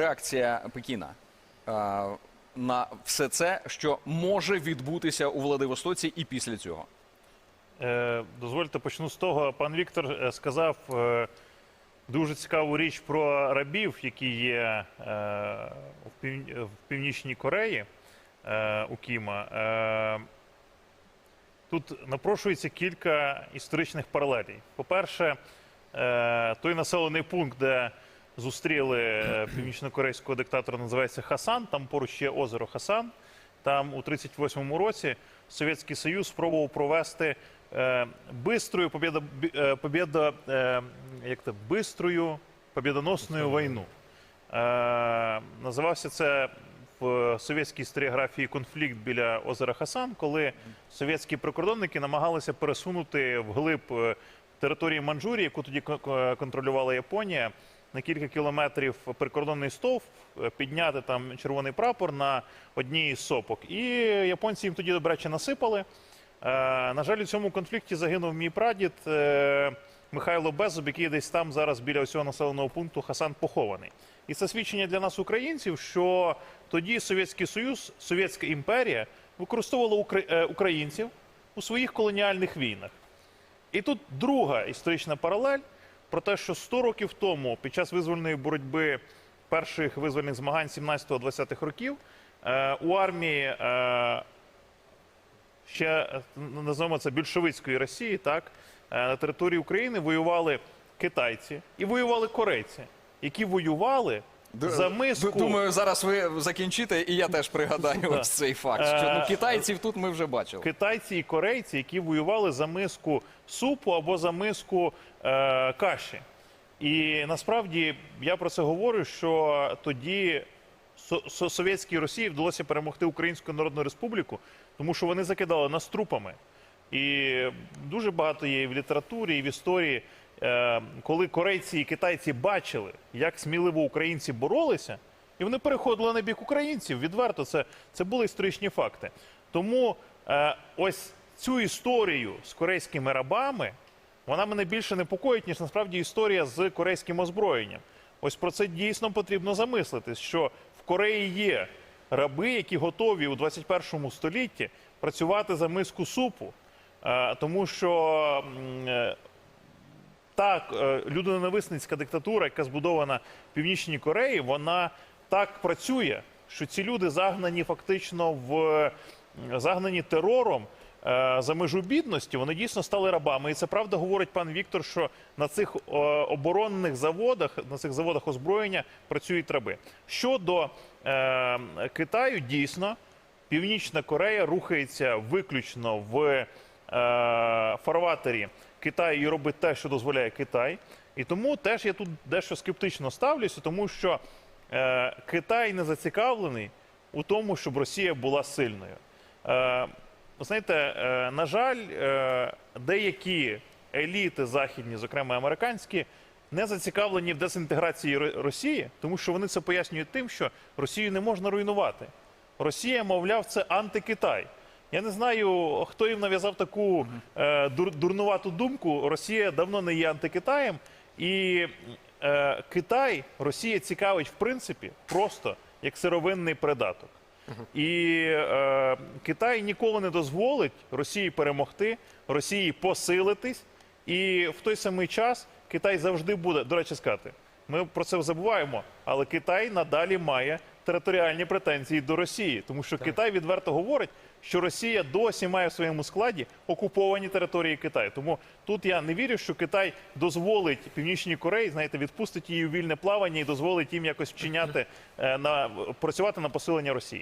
реакція Пекіна е, на все це, що може відбутися у Владивостоці і після цього? Е, Дозвольте почну з того. Пан Віктор е, сказав дуже цікаву річ про рабів, які є в, пів... в Північній Кореї у Кіма. Тут напрошується кілька історичних паралелей. По-перше, е, той населений пункт, де зустріли е, північнокорейського диктатора, називається Хасан. Там поруч є озеро Хасан. Там у 38-му році Совєтський Союз спробував провести е, бистрою побєда, е, побєда, е, як це, бистрою побєдоносною війну. Е, називався це в совєтській історіографії конфлікт біля озера Хасан, коли совєтські прикордонники намагалися пересунути вглиб е, території Манчжурії, яку тоді ко- ко- контролювала Японія, на кілька кілометрів прикордонний стовп, е, підняти там червоний прапор на одній із сопок. І японці їм тоді добряче насипали. Е, На жаль, у цьому конфлікті загинув мій прадід е, Михайло Безуб, який десь там зараз біля цього населеного пункту Хасан похований. І це свідчення для нас, українців, що тоді Совєтський Союз, Совєтська імперія використовувала укра- українців у своїх колоніальних війнах. І тут друга історична паралель про те, що 100 років тому, під час визвольної боротьби перших визвольних змагань 17-20-х років, е, у армії е, ще е, називаємо це більшовицької Росії, так на території України воювали китайці і воювали корейці, які воювали за миску. Думаю, зараз ви закінчите, і я теж пригадаю ось цей факт. Що ну, Е, китайців тут ми вже бачили. китайці і корейці, які воювали за миску супу або за миску е, каші. І насправді я про це говорю, що тоді Со- Со- Совєтській Росії вдалося перемогти Українську Народну Республіку, тому що вони закидали нас трупами. І дуже багато є і в літературі, і в історії, коли корейці і китайці бачили, як сміливо українці боролися, і вони переходили на бік українців. Відверто, це, це були історичні факти. Тому е, ось цю історію з корейськими рабами вона мене більше непокоїть, ніж насправді історія з корейським озброєнням. Ось про це дійсно потрібно замислитись, що в Кореї є раби, які готові у 21 столітті працювати за миску супу, Е, тому що е, так, е, людоненависницька диктатура, яка збудована в Північній Кореї, вона так працює, що ці люди загнані фактично в загнані терором е, за межу бідності. Вони дійсно стали рабами. І це правда говорить пан Віктор, що на цих е, оборонних заводах, на цих заводах озброєння працюють раби. Щодо е, Китаю, дійсно. Північна Корея рухається виключно в е, фарватері Китаю і робить те, що дозволяє Китай. І тому теж я тут дещо скептично ставлюся, тому що е, Китай не зацікавлений у тому, щоб Росія була сильною. Е, знаєте, е, на жаль, е, деякі еліти західні, зокрема американські, не зацікавлені в дезінтеграції Росії, тому що вони це пояснюють тим, що Росію не можна руйнувати. Росія, мовляв, це антикитай. Я не знаю, хто їм нав'язав таку е, дур, дурнувату думку. Росія давно не є антикитаєм, і е, Китай Росія цікавить в принципі просто як сировинний придаток. І е, Китай ніколи не дозволить Росії перемогти, Росії посилитись, і в той самий час Китай завжди буде, до речі, сказати, ми про це забуваємо, але Китай надалі має територіальні претензії до Росії, тому що Китай відверто говорить, що Росія досі має в своєму складі окуповані території Китаю. Тому тут я не вірю, що Китай дозволить Північній Кореї, знаєте, відпустить її у вільне плавання і дозволить їм якось вчиняти е, на працювати на посилення Росії.